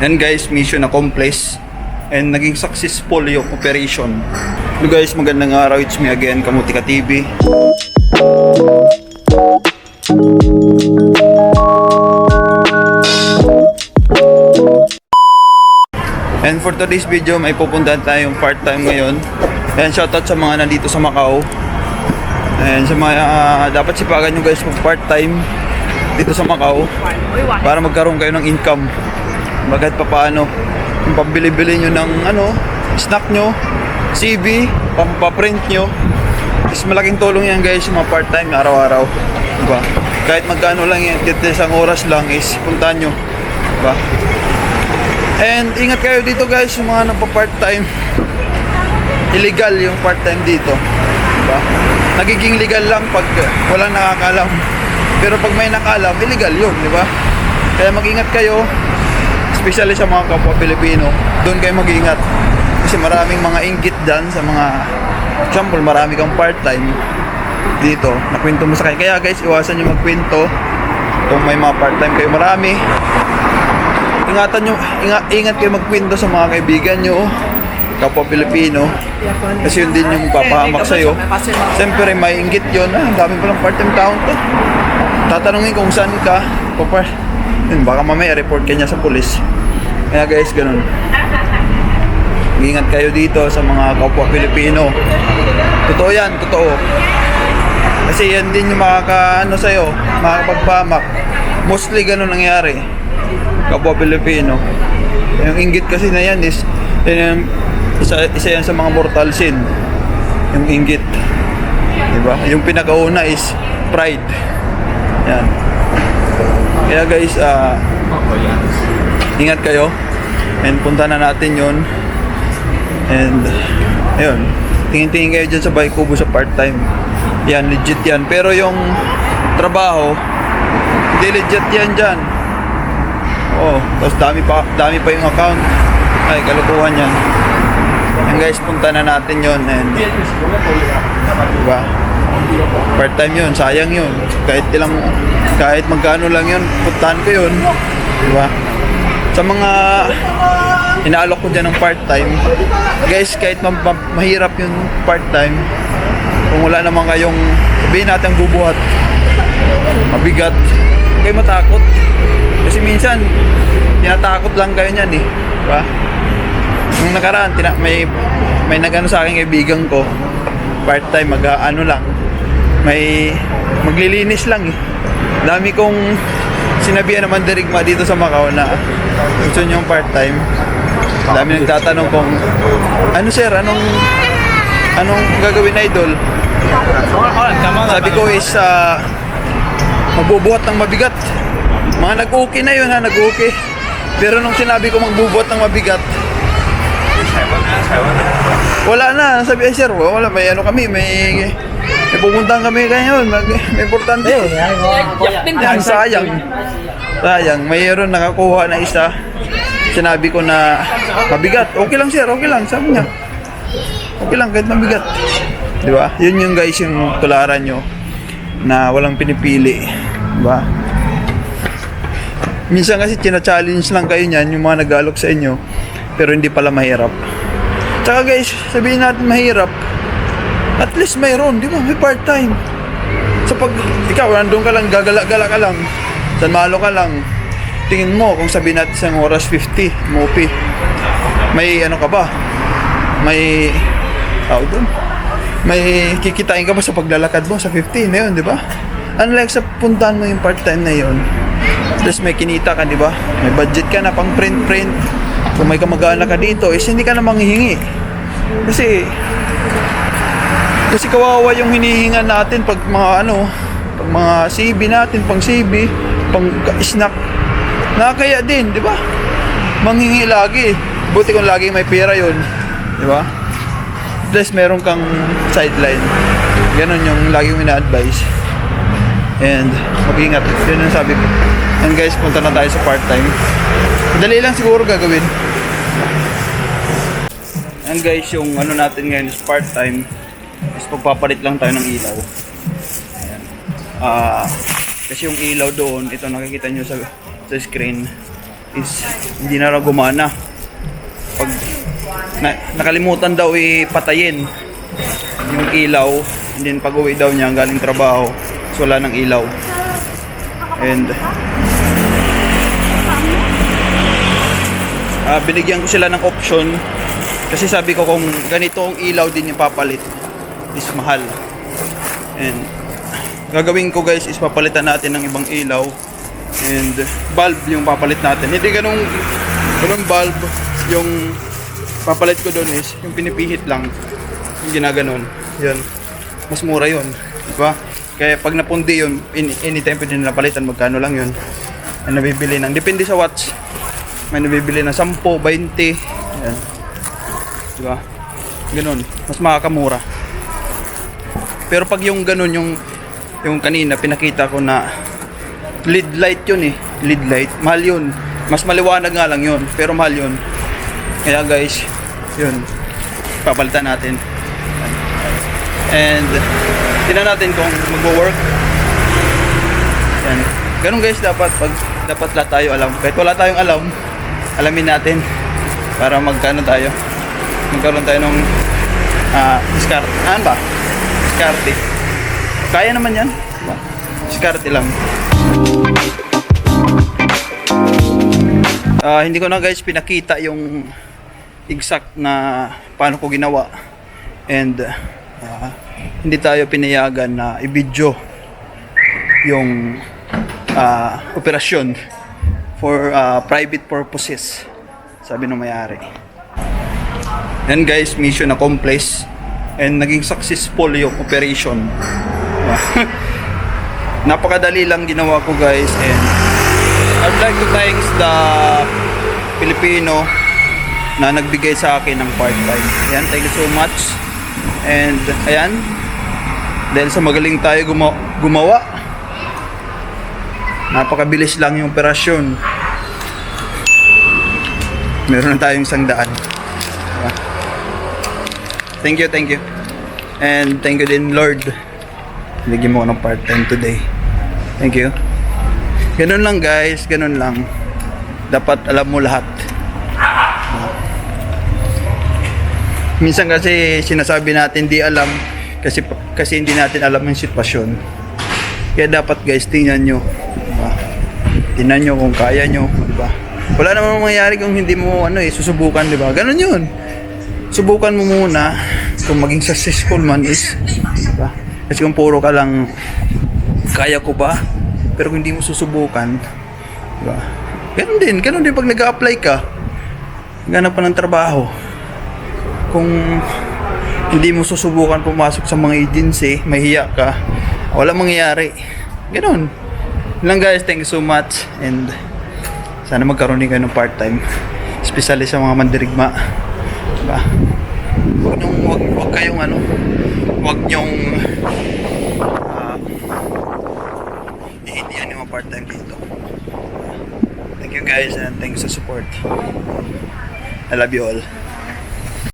Yan guys, mission accomplished. And naging successful yung operation. So guys, magandang araw. It's me again, Kamutika TV. And for today's video, may pupuntahan tayong part-time ngayon. And shoutout sa mga nandito sa Macau. And sa mga ah, dapat sipagan nyo guys mag part-time dito sa Macau para magkaroon kayo ng income. Bagad pa paano yung pambili-bili nyo ng ano, snack nyo, CV, pampaprint nyo. Is malaking tulong yan guys yung mga part-time araw-araw. Diba? Kahit magkano lang yan, kahit isang oras lang is puntahan nyo. Diba? And ingat kayo dito guys, yung mga nagpa-part-time. Illegal yung part-time dito. Diba? Nagiging legal lang pag walang nakakalam. Pero pag may nakalam, illegal yun, di ba? Kaya mag-ingat kayo, especially sa mga kapwa Pilipino, doon kayo mag-ingat. Kasi maraming mga inggit dyan sa mga, example, marami kang part-time dito, nakwento mo sa kanya. Kaya guys, iwasan nyo magkwento kung may mga part-time kayo marami ingatan nyo, inga, ingat kayo magkwento sa mga kaibigan nyo, kapwa Pilipino, kasi yun din yung papahamak sa'yo. Siyempre, may inggit yun, ah, dami palang part-time taon to. Tatanungin kung saan ka, papar, yun, baka mamaya report ka niya sa pulis. Kaya guys, ganun. Ingat kayo dito sa mga kapwa Pilipino. Totoo yan, totoo. Kasi yan din yung makaka, ano sa'yo, makakapagpamak. Mostly ganun nangyari kapwa Pilipino. Yung inggit kasi na yan is yan yung, isa, isa yan sa mga mortal sin. Yung inggit. Diba? Yung pinakauna is pride. Yan. Kaya guys, ah ingat kayo. And punta na natin yon And, ayun. Tingin-tingin kayo dyan sa Baykubo sa part-time. Yan, legit yan. Pero yung trabaho, hindi legit yan dyan. Oh, tapos dami pa dami pa yung account. Ay, kalukuhan 'yan. And guys, punta na natin 'yon and diba? Part time 'yon, sayang 'yon. Kahit ilang kahit magkano lang 'yon, puntahan ko 'yon. Diba? Sa mga inaalok ko dyan ng part time, guys, kahit ma- ma- mahirap yung part time, kung wala naman kayong sabihin natin bubuhat, mabigat, huwag kayo matakot. Kasi minsan, tinatakot lang kayo niyan eh. Diba? Nung nakaraan, tina, may, may nagano sa akin kaibigan ko, part-time, mag ano lang, may maglilinis lang eh. Dami kong sinabihan naman dirigma dito sa Macau na gusto yung part-time. Dami nagtatanong kung, ano sir, anong, anong gagawin idol? Sabi ko is, ah, magbubuhat ng mabigat. Mga nag-okay na yun ha, nag-okay. Pero nung sinabi ko magbubuhat ng mabigat, wala na. Sabi, ay sir, wala, may ano kami, may, may pupuntahan kami ngayon, importante. Yan, sayang. Sayang, mayroon nakakuha na isa. Sinabi ko na mabigat. Okay lang sir, okay lang, sabi niya. Okay lang, kahit mabigat. Di ba? Yun yung guys, yung tularan nyo na walang pinipili. Di ba? Minsan kasi china-challenge lang kayo niyan, yung mga nag-alok sa inyo, pero hindi pala mahirap. Tsaka guys, sabihin natin mahirap, at least mayroon, di ba? May part-time. So pag ikaw, nandun ka lang, gagala-gala ka lang, San Malo ka lang, tingin mo, kung sabihin natin isang oras 50, mopi, may ano ka ba? May, tao doon, may kikitain ka ba sa paglalakad mo sa 50 na yun, di ba? Unlike sa puntahan mo yung part-time na yun, tapos may kinita ka, di ba? May budget ka na pang print-print. Kung may kamag-anak ka dito, is hindi ka na manghihingi. Kasi, kasi kawawa yung hinihingan natin pag mga ano, pag mga CB natin, pang CB, pang snack. Nakakaya din, di ba? Manghingi lagi. Buti kung lagi may pera yun. Di ba? Plus, meron kang sideline. Ganon yung lagi yung ina-advise. And mag-ingat. Yun ang sabi ko. And guys, punta na tayo sa part-time. Madali lang siguro gagawin. And guys, yung ano natin ngayon is part-time. Is pagpapalit lang tayo ng ilaw. Ayan. Ah, kasi yung ilaw doon, ito nakikita nyo sa, sa screen. is hindi na raw gumana. Pag na, nakalimutan daw ipatayin yung ilaw, and then pag uwi daw niya galing trabaho, so wala ng ilaw. And ah binigyan ko sila ng option kasi sabi ko kung ganito ang ilaw din yung papalit is mahal. And gagawin ko guys is papalitan natin ng ibang ilaw and bulb yung papalit natin. Hindi ganung ganung bulb yung papalit ko doon is yung pinipihit lang yung ginaganon. Yun. Mas mura yun. Di ba? Kaya pag napundi yun, in, anytime pwede na napalitan, magkano lang yun. Ang nabibili ng, depende sa watts. May nabibili ng 10, 20. Yan. Di ba? Ganun. Mas makakamura. Pero pag yung ganun, yung yung kanina pinakita ko na lead light yun eh. Lead light. Mahal yun. Mas maliwanag nga lang yun. Pero mahal yun. Kaya guys, yun. Papalitan natin. And, tingnan natin kung magwo-work. Yan. Ganun guys, dapat pag dapat lahat tayo alam. Kahit wala tayong alam, alamin natin para magkano tayo. Magkaroon tayo ng ah, discard. Ano ba? Diskarte. Kaya naman yan. Diskarte lang. Ah, hindi ko na guys pinakita yung exact na paano ko ginawa. And ah, hindi tayo pinayagan na i-video yung ah, operasyon for ah, private purposes. Sabi ng may-ari. Yan guys, mission accomplished and naging successful yung operation. Napakadali lang ginawa ko guys and I'd like to thanks the Filipino na nagbigay sa akin ng part-time. Ayan, thank you so much. And ayan, dahil sa magaling tayo gumawa, gumawa napakabilis lang yung operasyon. Meron na tayong isang daan. Thank you, thank you. And thank you din Lord. Bigyan mo ako ng part-time today. Thank you. Ganun lang guys, ganun lang. Dapat alam mo lahat. Minsan kasi sinasabi natin di alam kasi kasi hindi natin alam yung sitwasyon. Kaya dapat guys tingnan nyo. Diba? Tingnan nyo kung kaya nyo. Diba? Wala namang mangyayari kung hindi mo ano eh, susubukan. Diba? Ganun yun. Subukan mo muna kung maging successful man is diba? Kasi kung puro ka lang kaya ko ba? Pero kung hindi mo susubukan, diba? Ganun din, ganun din pag nag-apply ka. Ganap pa ng trabaho. Kung hindi mo susubukan pumasok sa mga agency, mahiya ka, wala mangyayari. Ganun. Lang guys, thank you so much and sana magkaroon din kayo ng part-time. Especially sa mga mandirigma. Diba? Huwag niyong, huwag, huwag kayong ano, huwag niyong ah, iindihan yung part-time dito. Thank you guys and thanks sa support. I love you all.